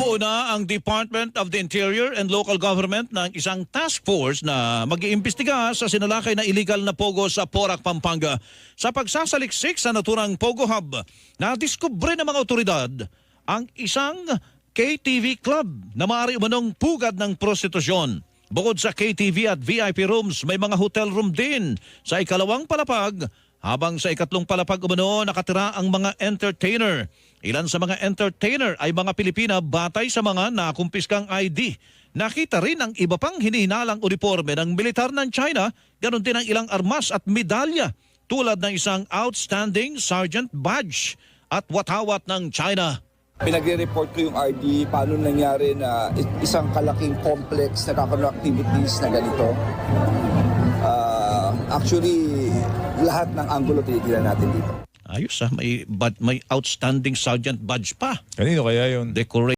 Bumuo na ang Department of the Interior and Local Government ng isang task force na mag-iimbestiga sa sinalakay na illegal na pogo sa Porac, Pampanga. Sa pagsasaliksik sa naturang Pogo Hub, nadiskubre ng mga otoridad ang isang KTV club na maaari umanong pugad ng prostitusyon. Bukod sa KTV at VIP rooms, may mga hotel room din sa ikalawang palapag habang sa ikatlong palapag umano nakatira ang mga entertainer. Ilan sa mga entertainer ay mga Pilipina batay sa mga nakumpiskang ID. Nakita rin ang iba pang hinihinalang uniforme ng militar ng China, ganon din ang ilang armas at medalya tulad ng isang outstanding sergeant badge at watawat ng China. Pinagre-report ko yung RD, paano nangyari na isang kalaking complex na kakaroon activities na ganito. Ah, actually, lahat ng angulo tinitingnan natin dito. Ayos ah, may, bad, may outstanding sergeant badge pa. Kanino kaya yun? Decoration